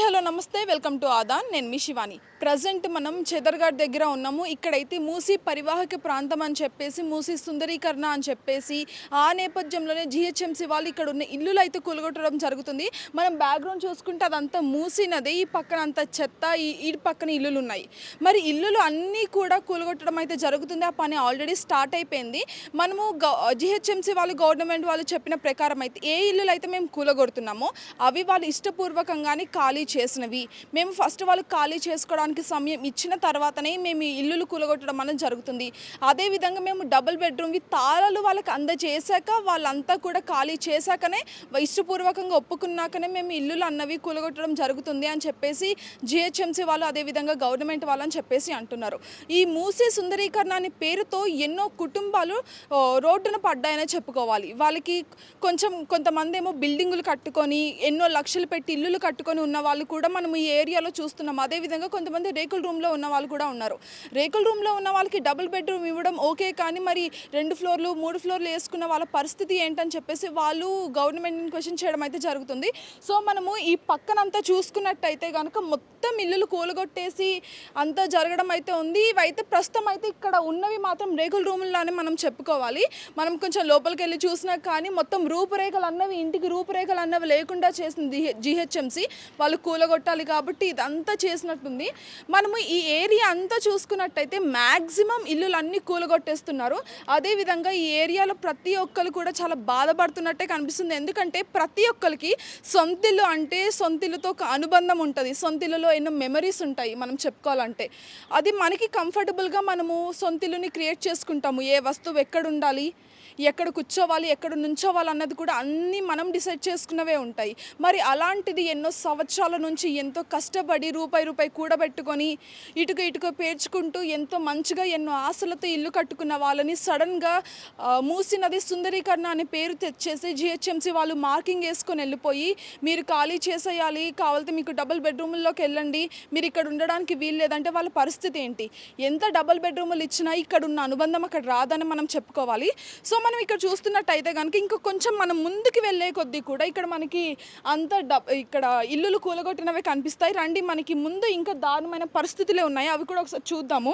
Hi hello నమస్తే. Welcome to ఆదాన్. నేను మీ శివాని. ప్రజెంట్ మనం చెదర్ఘాట్ దగ్గర ఉన్నాము. ఇక్కడైతే మూసీ పరివాహక ప్రాంతం అని చెప్పేసి మూసీ సుందరీకరణ అని చెప్పేసి ఆ నేపథ్యంలోనే జిహెచ్ఎంసీ వాళ్ళు ఇక్కడ ఉన్న ఇల్లులు అయితే కూలగొట్టడం జరుగుతుంది. మనం బ్యాక్గ్రౌండ్ చూసుకుంటే అదంతా మూసీ నది. ఈ పక్కన అంత చెత్త ఈ ఈ పక్కన ఇల్లులు ఉన్నాయి మరి ఇల్లులు అన్నీ కూడా కూలగొట్టడం అయితే జరుగుతుంది. ఆ పని ఆల్రెడీ స్టార్ట్ అయిపోయింది. మనము జిహెచ్ఎంసీ వాళ్ళు గవర్నమెంట్ వాళ్ళు చెప్పిన ప్రకారం అయితే ఏ ఇల్లులు అయితే మేము కూలగొడుతున్నామో అవి వాళ్ళు ఇష్టపూర్వకంగానే ఖాళీ చేసినవి. మేము ఫస్ట్ వాళ్ళు ఖాళీ చేసుకోవడానికి సమయం ఇచ్చిన తర్వాతనే మేము ఇల్లులు కూలగొట్టడం అనేది జరుగుతుంది. అదేవిధంగా మేము డబుల్ బెడ్రూమ్వి తాళాలు వాళ్ళకి అందజేశాక వాళ్ళంతా కూడా ఖాళీ చేశాకనే ఇష్టపూర్వకంగా ఒప్పుకున్నాకనే మేము ఇల్లులు అన్నవి కూలగొట్టడం జరుగుతుంది అని చెప్పేసి జిహెచ్ఎంసీ వాళ్ళు అదేవిధంగా గవర్నమెంట్ వాళ్ళు అని చెప్పేసి అంటున్నారు. ఈ మూసీ సుందరీకరణ అనే పేరుతో ఎన్నో కుటుంబాలు రోడ్డున పడ్డాయనే చెప్పుకోవాలి. వాళ్ళకి కొంచెం కొంతమంది ఏమో బిల్డింగులు కట్టుకొని ఎన్నో లక్షలు పెట్టి ఇల్లులు కట్టుకొని ఉన్న వాళ్ళు కూడా మనం ఈ ఏరియాలో చూస్తున్నాం. అదేవిధంగా కొంతమంది రేకుల రూమ్లో ఉన్న వాళ్ళు కూడా ఉన్నారు. రేకుల రూమ్లో ఉన్న వాళ్ళకి డబుల్ బెడ్రూమ్ ఇవ్వడం ఓకే కానీ మరి రెండు ఫ్లోర్లు మూడు ఫ్లోర్లు వేసుకున్న వాళ్ళ పరిస్థితి ఏంటని చెప్పేసి వాళ్ళు గవర్నమెంట్ని క్వశ్చన్ చేయడం అయితే జరుగుతుంది. సో మనము ఈ పక్కనంతా చూసుకున్నట్టయితే కనుక మొత్తం ఇల్లులు కూలగొట్టేసి అంతా జరగడం అయితే ఉంది. ఇవైతే ప్రస్తుతం అయితే ఇక్కడ ఉన్నవి మాత్రం రేకుల రూముల్లోనే మనం చెప్పుకోవాలి. మనం కొంచెం లోపలికి వెళ్ళి చూసినా కానీ మొత్తం రూపురేఖలు అన్నవి ఇంటికి రూపురేఖలు అన్నవి లేకుండా చేసింది జిహెచ్ఎంసి. వాళ్ళు కూలగొట్టాలి కాబట్టి ఇదంతా చేసినట్టుంది. మనము ఈ ఏరియా అంతా చూసుకున్నట్టయితే మ్యాక్సిమం ఇల్లులు అన్నీ కూలగొట్టేస్తున్నారు అదేవిధంగా ఈ ఏరియాలో ప్రతి ఒక్కరు కూడా చాలా బాధపడుతున్నట్టే కనిపిస్తుంది. ఎందుకంటే ప్రతి ఒక్కరికి సొంతిల్లు అంటే సొంతిల్లుతో ఒక అనుబంధం ఉంటుంది. సొంతిల్లులో ఎన్నో మెమరీస్ ఉంటాయి మనం చెప్పుకోవాలంటే. అది మనకి కంఫర్టబుల్గా మనము సొంతిల్లుని క్రియేట్ చేసుకుంటాము. ఏ వస్తువు ఎక్కడ ఉండాలి? ఎక్కడ కూర్చోవాలి ఎక్కడ నుంచోవాలి అన్నది కూడా అన్నీ మనం డిసైడ్ చేసుకున్నవే ఉంటాయి. మరి అలాంటిది ఎన్నో సంవత్సరాల నుంచి ఎంతో కష్టపడి రూపాయి రూపాయి కూడబెట్టుకొని ఇటుక ఇటుక పేర్చుకుంటూ ఎంతో మంచిగా ఎన్నో ఆశలతో ఇల్లు కట్టుకున్న వాళ్ళని సడన్గా మూసినది సుందరీకరణ అనే పేరు తెచ్చేసి జిహెచ్ఎంసీ వాళ్ళు మార్కింగ్ వేసుకొని వెళ్ళిపోయి మీరు ఖాళీ చేసేయాలి కావాలంటే మీకు డబుల్ బెడ్రూముల్లోకి వెళ్ళండి మీరు ఇక్కడ ఉండడానికి వీలు లేదంటే వాళ్ళ పరిస్థితి ఏంటి? ఎంత డబుల్ బెడ్రూములు ఇచ్చినా ఇక్కడ ఉన్న అనుబంధం అక్కడ రాదని మనం చెప్పుకోవాలి. సో మనం ఇక్కడ చూస్తున్నట్టయితే కనుక ఇంకా కొంచెం మనం ముందుకు వెళ్ళే కొద్దీ కూడా ఇక్కడ మనకి అంత డబ్ ఇక్కడ ఇల్లులు కూలగొట్టినవే కనిపిస్తాయి. రండి మనకి ముందు ఇంకా దారుణమైన పరిస్థితులే ఉన్నాయి. అవి కూడా ఒకసారి చూద్దాము.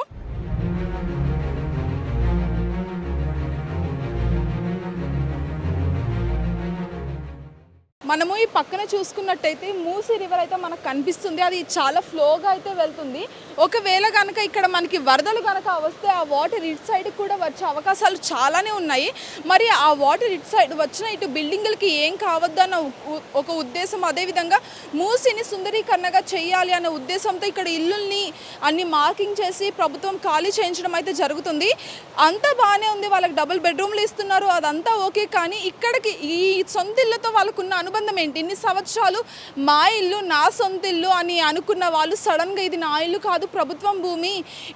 మనము ఈ పక్కన చూసుకున్నట్టయితే మూసి రివర్ అయితే మనకు కనిపిస్తుంది. అది చాలా ఫ్లోగా అయితే వెళ్తుంది. ఒకవేళ కనుక ఇక్కడ మనకి వరదలు కనుక వస్తే ఆ వాటర్ ఇటు సైడ్ కూడా వచ్చే అవకాశాలు చాలానే ఉన్నాయి. మరి ఆ వాటర్ ఇటు సైడ్ వచ్చిన ఇటు బిల్డింగులకి ఏం కావద్దన్న అన్న ఒక ఉద్దేశం. అదేవిధంగా మూసిని సుందరీకరణగా చేయాలి అనే ఉద్దేశంతో ఇక్కడ ఇల్లుల్ని అన్ని మార్కింగ్ చేసి ప్రభుత్వం ఖాళీ చేయించడం అయితే జరుగుతుంది. అంతా బాగానే ఉంది. వాళ్ళకి డబుల్ బెడ్రూమ్లు ఇస్తున్నారు. అదంతా ఓకే. కానీ ఇక్కడికి ఈ సొంత ఇల్లుతో వాళ్ళకున్న అనుబంధం ఏంటి? ఇన్ని సంవత్సరాలు మా ఇల్లు నా సొంత ఇల్లు అని అనుకున్న వాళ్ళు సడన్గా ఇది నా ఇల్లు కాదు ప్రభుత్వం భూమి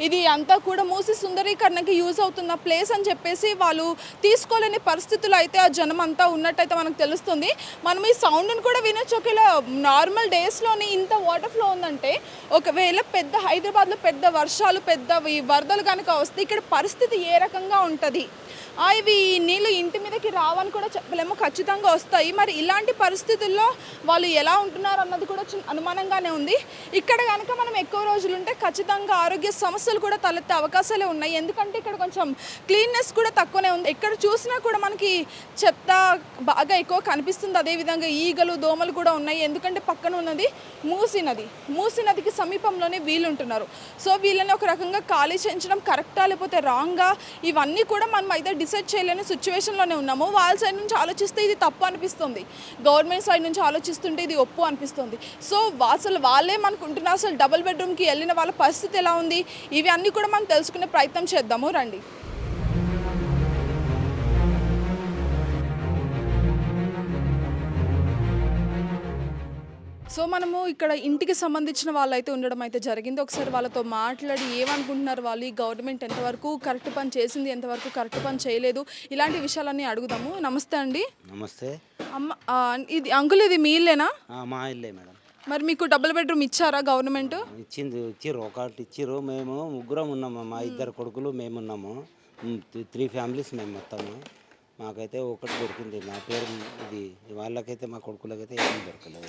ఇది అంతా కూడా మూసి సుందరీకరణకి యూజ్ అవుతున్న ప్లేస్ అని చెప్పేసి వాళ్ళు తీసుకోలేని పరిస్థితులు అయితే ఆ జనం అంతా ఉన్నట్టయితే మనకు తెలుస్తుంది. మనం ఈ సౌండ్ని కూడా వినొచ్చు. ఒకవేళ నార్మల్ డేస్లోని ఇంత వాటర్ ఫ్లో ఉందంటే ఒకవేళ పెద్ద హైదరాబాద్లో పెద్ద వర్షాలు పెద్ద ఈ వరదలు కనుక వస్తే ఇక్కడ పరిస్థితి ఏ రకంగా ఉంటుంది? ఇవి ఈ నీళ్ళు ఇంటి మీదకి రావని కూడా చెప్పలేము. ఖచ్చితంగా వస్తాయి. మరి ఇలాంటి పరిస్థితుల్లో వాళ్ళు ఎలా ఉంటున్నారు అన్నది కూడా అనుమానంగానే ఉంది. ఇక్కడ కనుక మనం ఎక్కువ రోజులు ఉంటే ఖచ్చితంగా ఆరోగ్య సమస్యలు కూడా తలెత్తే అవకాశాలే ఉన్నాయి. ఎందుకంటే ఇక్కడ కొంచెం క్లీన్నెస్ కూడా తక్కువనే ఉంది. ఎక్కడ చూసినా కూడా మనకి చెత్త బాగా ఎక్కువ కనిపిస్తుంది. అదేవిధంగా ఈగలు దోమలు కూడా ఉన్నాయి. ఎందుకంటే పక్కన ఉన్నది మూసి నది. మూసి నదికి సమీపంలోనే వీళ్ళు ఉంటున్నారు సో వీళ్ళని ఒక రకంగా ఖాళీ చేయించడం కరెక్టా లేకపోతే రాంగా? ఇవన్నీ కూడా మనం అయితే డిసైడ్ చేయలేని సిచ్యువేషన్లోనే ఉన్నాము. వాళ్ళ సైడ్ నుంచి ఆలోచిస్తే ఇది తప్పు అనిపిస్తుంది. గవర్నమెంట్ సైడ్ నుంచి ఆలోచిస్తుంటే ఇది ఒప్పు అనిపిస్తుంది. సో అసలు వాళ్ళే వాళ్ళేమనుకుంటున్నారు అసలు డబుల్ బెడ్రూమ్కి వెళ్ళిన వాళ్ళ పరిస్థితి ఎలా ఉంది? ఇవి అన్నీ కూడా మనం తెలుసుకునే ప్రయత్నం చేద్దాము. రండి. సో మనము ఇక్కడ ఇంటికి సంబంధించిన వాళ్ళైతే ఉండడం అయితే జరిగింది. ఒకసారి వాళ్ళతో మాట్లాడి ఏమనుకుంటున్నారు వాళ్ళు? ఈ గవర్నమెంట్ ఎంతవరకు కరెక్ట్ పని చేసింది? ఎంతవరకు కరెక్ట్ పని చేయలేదు? ఇలాంటి విషయాలన్నీ అడుగుదాము. నమస్తే అండి. నమస్తే. అమ్మ ఆ, ఇది అంకుల్ ఇది మీ ఇల్లేనా? ఆ, మా ఇల్లే మేడం. మరి మీకు డబుల్ బెడ్రూమ్ ఇచ్చారా గవర్నమెంట్? ఇచ్చింది ఇచ్చిర్రు. ఒకటి ఇచ్చిర్రు. మేము ముగ్గురం ఉన్నాము. మా ఇద్దరు కొడుకులు మేము ఉన్నాము త్రీ ఫ్యామిలీస్ మేము మొత్తము. మాకైతే ఒకటి దొరికింది. మా పేరు ఇది. వాళ్ళకైతే మా కొడుకులకైతే ఏం దొరకలేదు.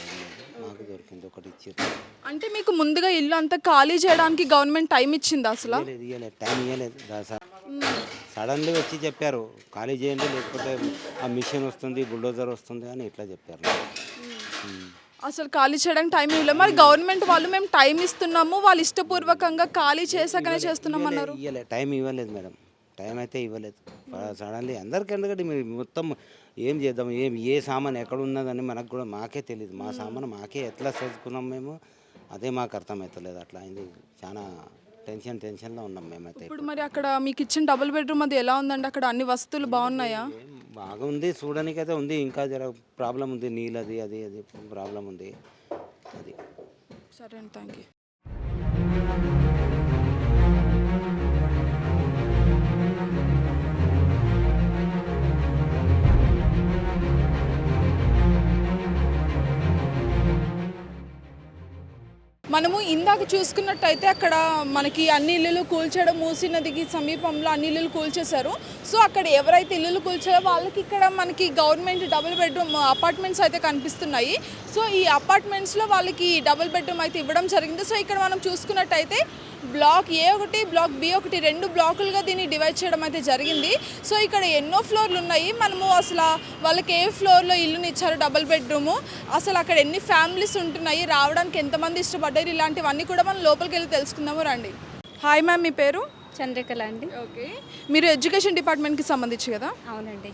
మాకు దొరికింది ఒకటి ఇచ్చారు. అంటే మీకు ముందుగా ఇల్లు అంతా ఖాళీ చేయడానికి గవర్నమెంట్ టైం ఇచ్చింది అసలు? ఇవ్వలేదు ఇవ్వలేదు టైం ఇవ్వలేదు సడన్లీ వచ్చి చెప్పారు. ఖాళీ చేయండి లేకపోతే ఆ మిషన్ వస్తుంది బుల్డోజర్ వస్తుంది అని ఇట్లా చెప్పారు. అసలు ఖాళీ చేయడానికి టైం ఇవ్వలేదు. మరి గవర్నమెంట్ వాళ్ళు మేము టైం ఇస్తున్నాము వాళ్ళు ఇష్టపూర్వకంగా ఖాళీ చేసాకనే చేస్తున్నాం అన్నారు టైం ఇవ్వలేదు మేడం. టైం అయితే ఇవ్వలేదు. సడన్లీ అందరికీ ఎందుకంటే మీరు మొత్తం ఏం చేద్దాం ఏం ఏ సామాన్ ఎక్కడ ఉన్నదని మనకు కూడా మాకే తెలియదు మా సామాన్ మాకే ఎట్లా చదువుకున్నాం మేము అదే మాకు అర్థమవుతలేదు అట్లా అయింది. చాలా టెన్షన్ టెన్షన్లో ఉన్నాం మేమైతే ఇప్పుడు మరి అక్కడ మీకు ఇచ్చిన డబుల్ బెడ్రూమ్ అది ఎలా ఉందండి? అక్కడ అన్ని వస్తువులు బాగున్నాయా? బాగుంది. చూడడానికైతే ఉంది. ఇంకా జర ప్రాబ్లం ఉంది. నీళ్ళది అది అది ప్రాబ్లం ఉంది. అది. సరే అండి. థ్యాంక్ యూ మనము ఇందాక చూసుకున్నట్టయితే అక్కడ మనకి అన్ని ఇల్లులు కూల్చడం మూసి నదికి సమీపంలో అన్ని ఇల్లులు కూల్చేశారు. సో అక్కడ ఎవరైతే ఇల్లులు కూల్చారో వాళ్ళకి ఇక్కడ మనకి గవర్నమెంట్ డబుల్ బెడ్రూమ్ అపార్ట్మెంట్స్ అయితే కనిపిస్తున్నాయి. సో ఈ అపార్ట్మెంట్స్లో వాళ్ళకి డబుల్ బెడ్రూమ్ అయితే ఇవ్వడం జరిగింది. సో ఇక్కడ మనం చూసుకున్నట్టయితే బ్లాక్ ఏ ఒకటి బ్లాక్ బి ఒకటి రెండు బ్లాకులుగా దీన్ని డివైడ్ చేయడం అయితే జరిగింది. సో ఇక్కడ ఎన్నో ఫ్లోర్లు ఉన్నాయి. మనము అసలు వాళ్ళకి ఏ ఫ్లోర్లో ఇల్లుని ఇచ్చారు డబుల్ బెడ్రూము. అసలు అక్కడ ఎన్ని ఫ్యామిలీస్ ఉంటున్నాయి? రావడానికి ఎంతమంది ఇష్టపడ్డారు? ఇలాంటివన్నీ కూడా మనం లోపలికి వెళ్ళి తెలుసుకుందాము రండి. హాయ్ మ్యామ్ మీ పేరు? చంద్రకళ అండి. ఓకే. మీరు ఎడ్యుకేషన్ డిపార్ట్మెంట్కి సంబంధించి కదా? అవునండి.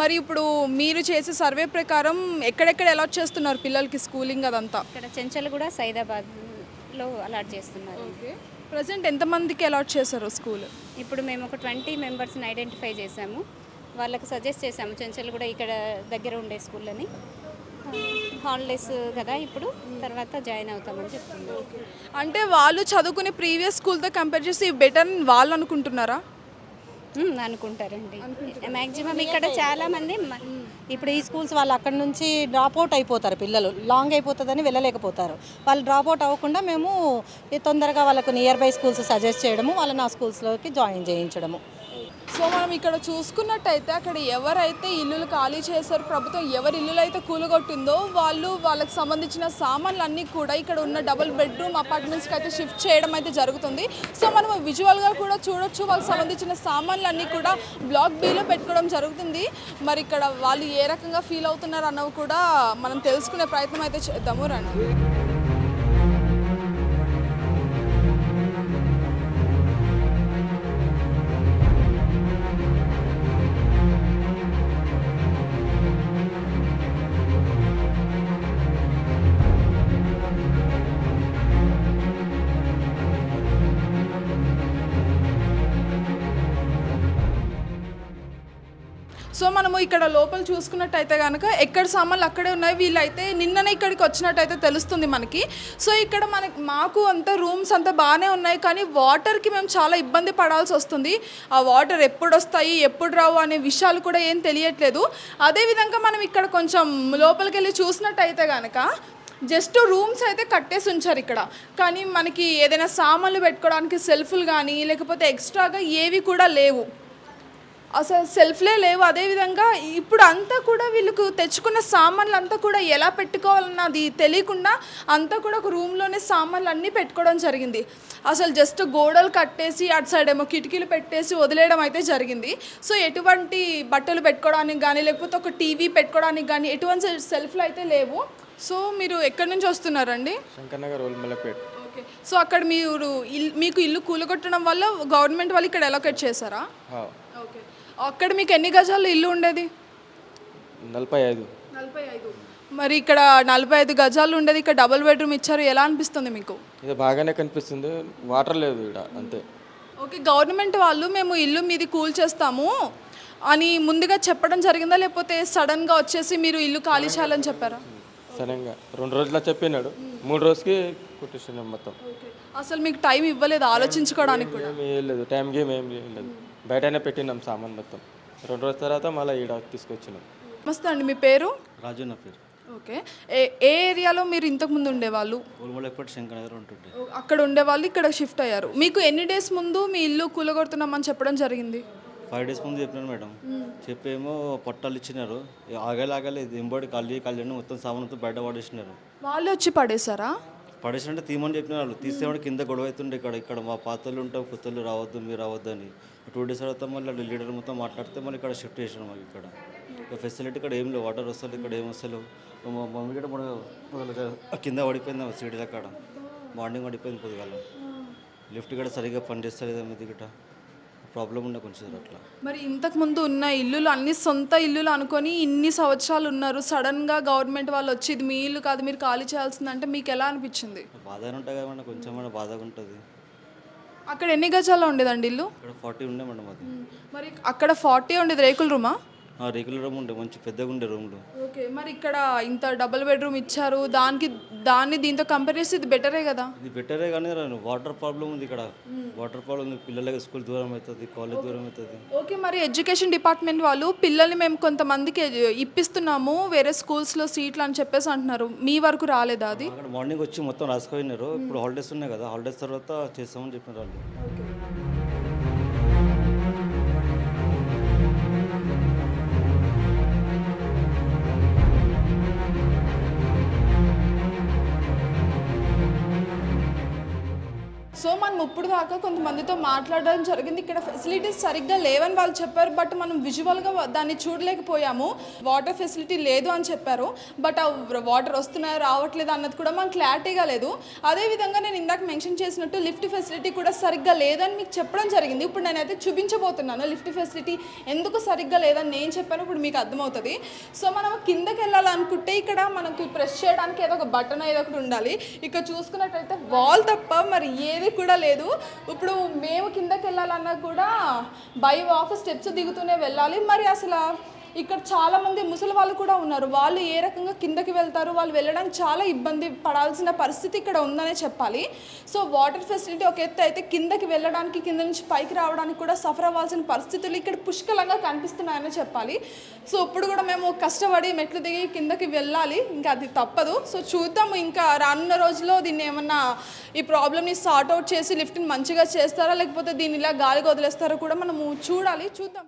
మరి ఇప్పుడు మీరు చేసే సర్వే ప్రకారం ఎక్కడెక్కడ అలాట్ చేస్తున్నారు పిల్లలకి స్కూలింగ్ అదంతా? ఇక్కడ చెంచల్ కూడా సైదాబాద్లో అలాట్ చేస్తున్నారు. ఓకే. ప్రజెంట్ ఎంతమందికి అలాట్ చేశారు స్కూల్? ఇప్పుడు మేము ఒక ట్వంటీ మెంబర్స్ని ఐడెంటిఫై చేసాము వాళ్ళకి సజెస్ట్ చేసాము చెంచల్ కూడా ఇక్కడ దగ్గర ఉండే స్కూళ్ళని హాలిడేస్ కదా ఇప్పుడు. తర్వాత జాయిన్ అవుతామని చెప్తున్నారు అంటే వాళ్ళు చదువుకునే ప్రీవియస్ స్కూల్తో కంపేర్ చేసి బెటర్ వాళ్ళు అనుకుంటున్నారా? అనుకుంటారండి. మ్యాక్సిమం ఇక్కడ చాలా మంది మ- ఇప్పుడు ఈ స్కూల్స్ వాళ్ళు అక్కడ నుంచి డ్రాప్ అవుట్ అయిపోతారు పిల్లలు. లాంగ్ అయిపోతుందని వెళ్ళలేకపోతారు. వాళ్ళు డ్రాప్ అవుట్ అవ్వకుండా మేము తొందరగా వాళ్ళకు నియర్ బై స్కూల్స్ సజెస్ట్ చేయడము వాళ్ళని ఆ స్కూల్స్లోకి జాయిన్ చేయించడము. సో మనం ఇక్కడ చూసుకున్నట్టయితే అక్కడ ఎవరైతే ఇల్లులు ఖాళీ చేశారో ప్రభుత్వం ఎవరి ఇల్లులు అయితే కూలగొట్టిందో వాళ్ళు వాళ్ళకి సంబంధించిన సామాన్లన్నీ కూడా ఇక్కడ ఉన్న డబుల్ బెడ్రూమ్ అపార్ట్మెంట్స్కి అయితే షిఫ్ట్ చేయడం అయితే జరుగుతుంది. సో మనం విజువల్గా కూడా చూడొచ్చు వాళ్ళకి సంబంధించిన సామాన్లన్నీ కూడా బ్లాక్ బీలో పెట్టుకోవడం జరుగుతుంది. మరి ఇక్కడ వాళ్ళు ఏ రకంగా ఫీల్ అవుతున్నారు అన్నవి కూడా మనం తెలుసుకునే ప్రయత్నం అయితే చేద్దాము రండి. సో మనము ఇక్కడ లోపల చూసుకున్నట్టయితే కనుక ఎక్కడ సామాన్లు అక్కడే ఉన్నాయి వీళ్ళైతే నిన్ననే ఇక్కడికి వచ్చినట్టయితే తెలుస్తుంది మనకి. సో ఇక్కడ మనకి మాకు అంత రూమ్స్ అంతా బాగానే ఉన్నాయి కానీ వాటర్కి మేము చాలా ఇబ్బంది పడాల్సి వస్తుంది. ఆ వాటర్ ఎప్పుడు వస్తాయి ఎప్పుడు రావు అనే విషయాలు కూడా ఏం తెలియట్లేదు. అదేవిధంగా మనం ఇక్కడ కొంచెం లోపలికి వెళ్ళి చూసినట్టయితే కనుక జస్ట్ రూమ్స్ అయితే కట్టేసి ఉంచారు ఇక్కడ. కానీ మనకి ఏదైనా సామాన్లు పెట్టుకోవడానికి సెల్ఫ్లు కానీ లేకపోతే ఎక్స్ట్రాగా ఏవి కూడా లేవు. అసలు సెల్ఫ్లే లేవు. అదేవిధంగా ఇప్పుడు అంతా కూడా వీళ్ళకు తెచ్చుకున్న సామాన్లు అంతా కూడా ఎలా పెట్టుకోవాలన్నది తెలియకుండా అంతా కూడా ఒక రూమ్లోనే సామాన్లు అన్నీ పెట్టుకోవడం జరిగింది. అసలు జస్ట్ గోడలు కట్టేసి అటు సైడ్ ఏమో కిటికీలు పెట్టేసి వదిలేయడం అయితే జరిగింది. సో ఎటువంటి బట్టలు పెట్టుకోవడానికి కానీ లేకపోతే ఒక టీవీ పెట్టుకోవడానికి కానీ ఎటువంటి సెల్ఫ్లు అయితే లేవు. సో మీరు ఎక్కడి నుంచి వస్తున్నారండి? శంకర్నగర్ ఓల్మలపేట్ ఓకే. సో అక్కడ మీరు ఇల్ మీకు ఇల్లు కూలగొట్టడం వల్ల గవర్నమెంట్ వాళ్ళు ఇక్కడ ఎలొకేట్ చేశారా? ఓకే. అక్కడ మీకు ఎన్ని గజాలు ఇల్లు ఉండేది? నలభై ఐదు. నలభై ఐదు. మరి ఇక్కడ నలభై ఐదు గజాలు ఉండేది ఇక్కడ డబుల్ బెడ్రూమ్ ఇచ్చారు ఎలా అనిపిస్తుంది మీకు? ఇది బాగానే కనిపిస్తుంది వాటర్ లేదు ఇక్కడ అంతే. ఓకే గవర్నమెంట్ వాళ్ళు మేము ఇల్లు మీది కూల్ చేస్తాము అని ముందుగా చెప్పడం జరిగిందా లేకపోతే సడన్గా వచ్చేసి మీరు ఇల్లు ఖాళీ చేయాలని చెప్పారా? సడన్గా. రెండు రోజుల చెప్పినాడు. మూడు రోజుకి కొట్టేసినాం మొత్తం. అసలు మీకు టైం ఇవ్వలేదు ఆలోచించుకోవడానికి కూడా? ఏమీ లేదు టైం గేమ్ ఏం లేదు బయటనే పెట్టినాం సామాన్ మొత్తం. రెండు రోజుల తర్వాత మళ్ళీ ఈడ తీసుకొచ్చినాం. నమస్తే అండి మీ పేరు? రాజు నా పేరు. ఓకే. ఏ ఏ ఏరియాలో మీరు ఇంతకుముందు ఉండేవాళ్ళు? ఉల్మల ఎప్పటి శంకర్ నగర్ ఉంటుండే అక్కడ ఉండేవాళ్ళు ఇక్కడ షిఫ్ట్ అయ్యారు. మీకు ఎన్ని డేస్ ముందు మీ ఇల్లు కూలగొడుతున్నామని చెప్పడం జరిగింది? ఫైవ్ డేస్ ముందు చెప్పినారు మేడం. చెప్పేమో పట్టాలు ఇచ్చినారు. ఆగాలి ఆగాలి ఎంబడి కళ్ళి కళ్యాణ్ మొత్తం సామాన్తో బయట పడేసినారు. వాళ్ళు వచ్చి పడేశారా? పడేసినట్టే తీయమని చెప్పిన వాళ్ళు. తీసేవాడు కింద గొడవ అవుతుండే ఇక్కడ. ఇక్కడ మా పాతలు ఉంటాం కొత్తలు రావద్దు మీరు రావద్దు అని. టూ డేస్ తర్వాత మళ్ళీ లీడర్ మొత్తం మాట్లాడితే మళ్ళీ ఇక్కడ షిఫ్ట్ చేసినాం మాకు ఇక్కడ. ఇక ఫెసిలిటీ ఇక్కడ ఏం లేవు. వాటర్ వస్తలేదు ఇక్కడ ఏం వస్తలేవు మా మమ్మీ కూడా కింద పడిపోయింది సీడీల కాడ మార్నింగ్ పడిపోయింది పొద్దుగాల. లిఫ్ట్ కూడా సరిగ్గా పనిచేస్తలేదు మీది గిట్ట ప్రాబ్లం ఉండే కొంచెం అట్లా. మరి ఇంతకు ముందు ఉన్న ఇల్లులు అన్ని సొంత ఇల్లులు అనుకొని ఇన్ని సంవత్సరాలు ఉన్నారు. సడన్గా గవర్నమెంట్ వాళ్ళు వచ్చి ఇది మీ ఇల్లు కాదు మీరు ఖాళీ చేయాల్సిందంటే మీకు ఎలా అనిపించింది? బాధగానే ఉంటుంది కదా మేడం కొంచెం బాధగా ఉంటుంది. అక్కడ ఎన్ని గజాల్లో ఉండేదండి ఇల్లు? ఇక్కడ ఫార్టీ ఉండే మేడం అది. మరి అక్కడ ఫార్టీ ఉండేది రేకుల రూమా? రెగ్యులర్ రూమ్ ఉండే మంచి పెద్దగా ఉండే రూమ్లు ఓకే మరి ఇక్కడ ఇంత డబుల్ బెడ్రూమ్ ఇచ్చారు దానికి దాన్ని దీంతో కంపేర్ చేస్తే ఇది బెటరే కదా? ఇది బెటరే కానీ వాటర్ ప్రాబ్లం ఉంది ఇక్కడ. వాటర్ ప్రాబ్లం ఉంది పిల్లలకి స్కూల్ దూరం అవుతుంది కాలేజ్ దూరం అవుతుంది. ఓకే మరి ఎడ్యుకేషన్ డిపార్ట్మెంట్ వాళ్ళు పిల్లల్ని మేము కొంతమందికి ఇప్పిస్తున్నాము వేరే స్కూల్స్లో సీట్లు అని చెప్పేసి అంటున్నారు. మీ వరకు రాలేదా అది? మార్నింగ్ వచ్చి మొత్తం రాసుకుపోయినారు. ఇప్పుడు హాలిడేస్ ఉన్నాయి కదా హాలిడేస్ తర్వాత చేస్తామని చెప్పినారు వాళ్ళు. సో మనం ఇప్పుడు దాకా కొంతమందితో మాట్లాడడం జరిగింది. ఇక్కడ ఫెసిలిటీస్ సరిగ్గా లేవని వాళ్ళు చెప్పారు. బట్ మనం విజువల్గా దాన్ని చూడలేకపోయాము. వాటర్ ఫెసిలిటీ లేదు అని చెప్పారు. బట్ ఆ వాటర్ వస్తున్నాయో రావట్లేదు అన్నది కూడా మనకు క్లారిటీగా లేదు. అదేవిధంగా నేను ఇందాక మెన్షన్ చేసినట్టు లిఫ్ట్ ఫెసిలిటీ కూడా సరిగ్గా లేదని మీకు చెప్పడం జరిగింది. ఇప్పుడు నేనైతే చూపించబోతున్నాను లిఫ్ట్ ఫెసిలిటీ ఎందుకు సరిగ్గా లేదని నేను చెప్పాను. ఇప్పుడు మీకు అర్థమవుతుంది. సో మనం కిందకి వెళ్ళాలనుకుంటే ఇక్కడ మనకు ప్రెస్ చేయడానికి ఏదో ఒక బటన్ ఏదో ఒకటి ఉండాలి. ఇక్కడ చూసుకున్నట్టయితే వాల్ తప్ప మరి ఏది కూడా లేదు. ఇప్పుడు మేము కిందకి వెళ్ళాలన్నా కూడా బై వాక్ స్టెప్స్ దిగుతూనే వెళ్ళాలి. మరి అసలు ఇక్కడ చాలా మంది ముసలి వాళ్ళు కూడా ఉన్నారు. వాళ్ళు ఏ రకంగా కిందకి వెళ్తారు వాళ్ళు వెళ్ళడానికి చాలా ఇబ్బంది పడాల్సిన పరిస్థితి ఇక్కడ ఉందనే చెప్పాలి. సో వాటర్ ఫెసిలిటీ ఒక ఎత్తు అయితే కిందకి వెళ్ళడానికి కింద నుంచి పైకి రావడానికి కూడా సఫర్ అవ్వాల్సిన పరిస్థితులు ఇక్కడ పుష్కలంగా కనిపిస్తున్నాయని చెప్పాలి. సో ఇప్పుడు కూడా మేము కష్టపడి మెట్లు దిగి కిందకి వెళ్ళాలి. ఇంకా అది తప్పదు. సో చూద్దాం. ఇంకా రానున్న రోజుల్లో దీన్ని ఏమన్నా ఈ ప్రాబ్లమ్ని సార్ట్ అవుట్ చేసి లిఫ్ట్ని మంచిగా చేస్తారా లేకపోతే దీన్ని ఇలా గాలికి వదిలేస్తారో కూడా మనము చూడాలి. చూద్దాం.